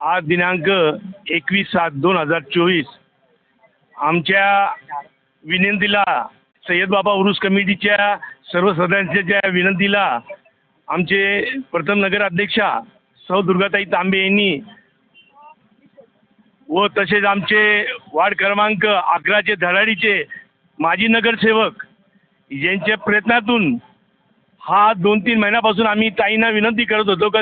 आज दिनांक एकवीस सात दोन हजार चोवीस. आमच्या विनंतीला सय्यद बाबा उरुस कमिटीच्या सर्व सदस्यांच्या विनंतीला आमचे प्रथम नगर अध्यक्षा सौ दुर्गाताई तांबे यांनी व तसेच आमचे वार्ड क्रमांक अकराचे धडाडीचे माजी नगरसेवक यांच्या प्रयत्नातून हा दोन तीन महिन्यापासून आम्ही ताईंना विनंती करत होतो का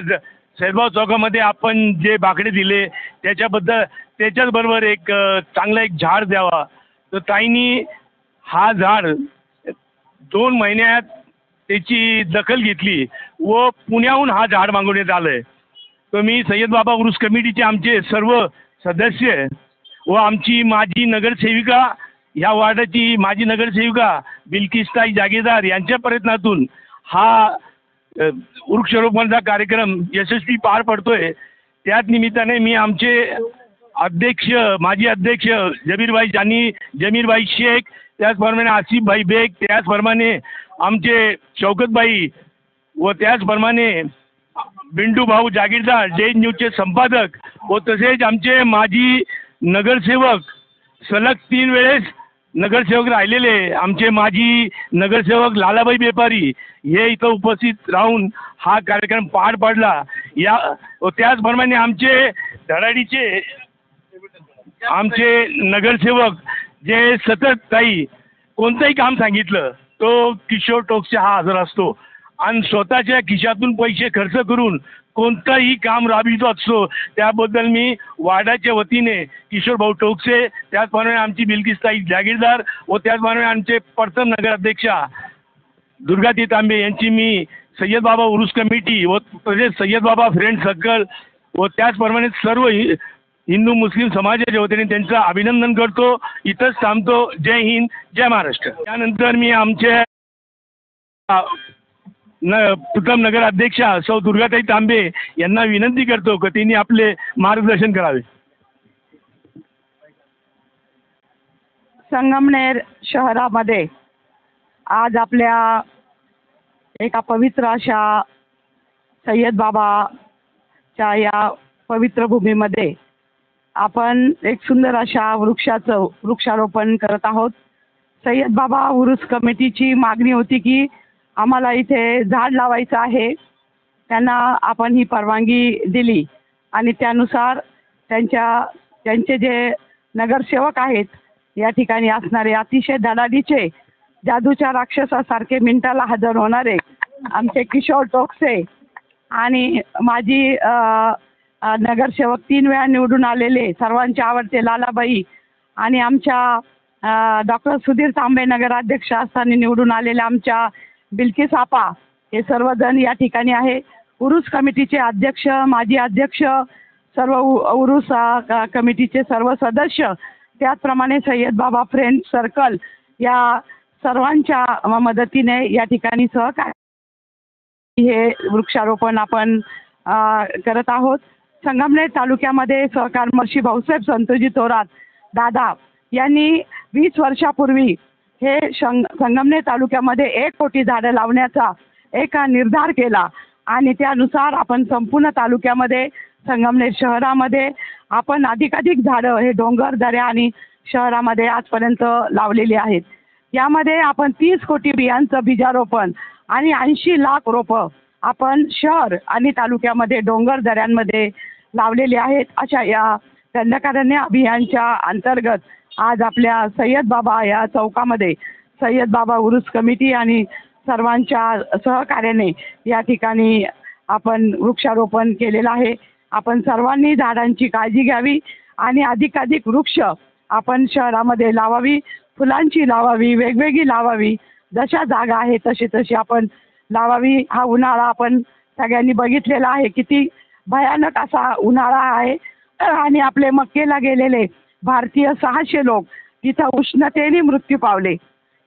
सैदभाव चौकामध्ये आपण जे बाकडे दिले त्याच्याबद्दल त्याच्याचबरोबर एक चांगलं चांगला एक झाड द्यावा. तर ताईंनी हा झाड दोन महिन्यात त्याची दखल घेतली व पुण्याहून हा झाड मागवण्यात आलं आहे तर मी सय्यद बाबा उरुस कमिटीचे आमचे सर्व सदस्य व आमची माजी नगरसेविका ह्या वार्डाची माजी नगरसेविका बिल्किस्ताई जागेदार यांच्या प्रयत्नातून हा वृक्षारोपणचा कार्यक्रम यशस्वी पार पडतोय. त्याच निमित्ताने मी आमचे अध्यक्ष माजी अध्यक्ष जमीरभाई जानी जमीरभाई शेख त्याचप्रमाणे आसिफभाई बेग त्याचप्रमाणे आमचे शौकतबाई व त्याचप्रमाणे बिंडू भाऊ जागीरदार जैन न्यूजचे संपादक व तसेच आमचे माजी नगरसेवक सलग तीन वेळेस नगरसेवक राहिलेले आमचे माजी नगरसेवक लालाबाई बेपारी हे इथं उपस्थित राहून हा कार्यक्रम पार पाडला. या त्याचप्रमाणे आमचे धडाडीचे आमचे नगरसेवक जे सतत ताई कोणतंही काम सांगितलं तो किशोर टोक्सचा हा हजर असतो. आणि स्वतःच्या खिशातून पैसे खर्च करून कोणतंही काम राबवित असतो त्याबद्दल मी वार्डाच्या वतीने किशोर भाऊ टोकसे त्याचप्रमाणे आमची बिल्किस्ताई जागीरदार व त्याचप्रमाणे आमचे प्रथम नगराध्यक्षा दुर्गाती तांबे यांची मी सय्यद बाबा उरुस कमिटी व तसेच सय्यद बाबा फ्रेंड सर्कल व त्याचप्रमाणे सर्व हि हिंदू मुस्लिम समाजाच्या वतीने त्यांचं अभिनंदन करतो. इथंच थांबतो. जय हिंद जय महाराष्ट्र. त्यानंतर मी आमच्या न प्रथम नगर अध्यक्षा सौ दुर्गाताई तांबे यांना विनंती करतो की त्यांनी आपले मार्गदर्शन करावे. संगमनेर शहरामध्ये आज आपल्या एका पवित्र अशा सय्यद बाबाच्या या पवित्र भूमीमध्ये आपण एक सुंदर अशा वृक्षाचं वृक्षारोपण करत आहोत. सय्यद बाबा उरुस कमिटीची मागणी होती की आम्हाला इथे झाड लावायचं आहे. त्यांना आपण ही परवानगी दिली. आणि त्यानुसार त्यांच्या त्यांचे जे नगरसेवक आहेत या ठिकाणी असणारे अतिशय धडाडीचे जादूच्या राक्षसासारखे मिनिटाला हजर होणारे आमचे किशोर टोकसे आणि माझी नगरसेवक तीन वेळा निवडून आलेले सर्वांचे आवडते लालाबाई आणि आमच्या डॉक्टर सुधीर तांबे नगराध्यक्ष असताना निवडून आलेल्या आमच्या बिल्किस आपा हे सर्वजण या ठिकाणी आहे. उरुस कमिटीचे अध्यक्ष माजी अध्यक्ष सर्व उ- उरुस क- कमिटीचे सर्व सदस्य त्याचप्रमाणे सय्यद बाबा फ्रेंड सर्कल या सर्वांच्या मदतीने या ठिकाणी सहकार्य हे वृक्षारोपण आपण करत आहोत. संगमनेर तालुक्यामध्ये सहकारमर्षी भाऊसाहेब संतोजी थोरात दादा यांनी वीस वर्षापूर्वी हे शं संगमनेर तालुक्यामध्ये एक कोटी झाडं लावण्याचा एक निर्धार केला. आणि त्यानुसार आपण संपूर्ण तालुक्यामध्ये संगमनेर शहरामध्ये आपण अधिकाधिक झाडं हे डोंगर दऱ्या आणि शहरामध्ये आजपर्यंत लावलेली आहेत. यामध्ये आपण तीस कोटी बियांचं बीजारोपण आणि ऐंशी लाख रोपं आपण शहर आणि तालुक्यामध्ये डोंगर दऱ्यांमध्ये लावलेले आहेत. अशा या दंडकारण्य अभियानच्या अंतर्गत आज आपल्या सय्यद बाबा या चौकामध्ये सय्यद बाबा उरुस कमिटी आणि सर्वांच्या सहकार्याने या ठिकाणी आपण वृक्षारोपण केलेलं आहे. आपण सर्वांनी झाडांची काळजी घ्यावी आणि अधिकाधिक वृक्ष आपण शहरामध्ये लावावी फुलांची लावावी वेगवेगळी लावावी. जशा जागा आहे तशी तशी आपण लावावी. हा उन्हाळा आपण सगळ्यांनी बघितलेला आहे. किती भयानक असा उन्हाळा आहे. आणि आपले मक्केला गेलेले भारतीय सहाशे लोक तिथं उष्णतेने मृत्यू पावले.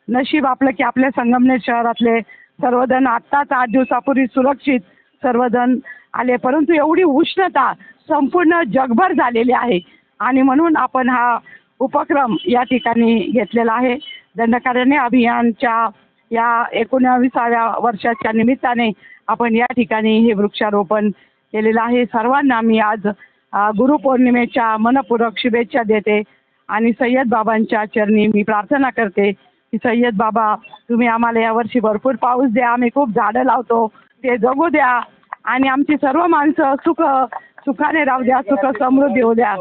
नशीब आपलं की आपल्या संगमनेर शहरातले सर्वजण आत्ताच आठ दिवसापूर्वी सुरक्षित सर्वजण आले. परंतु एवढी उष्णता संपूर्ण जगभर झालेली आहे. आणि म्हणून आपण हा उपक्रम या ठिकाणी घेतलेला आहे. दंडकारण्य अभियानच्या या एकोणाविसाव्या वर्षाच्या निमित्ताने आपण या ठिकाणी हे वृक्षारोपण केलेलं आहे. सर्वांना मी आज गुरुपौर्णिमेच्या मनपूरक शुभेच्छा देते आणि सय्यद बाबांच्या चरणी मी प्रार्थना करते की सय्यद बाबा तुम्ही आम्हाला यावर्षी भरपूर पाऊस द्या आम्ही खूप झाडं लावतो ते जगू द्या आणि आमची सर्व माणसं सुख सुखाने राहू द्या सुख समृद्धी होऊ द्या.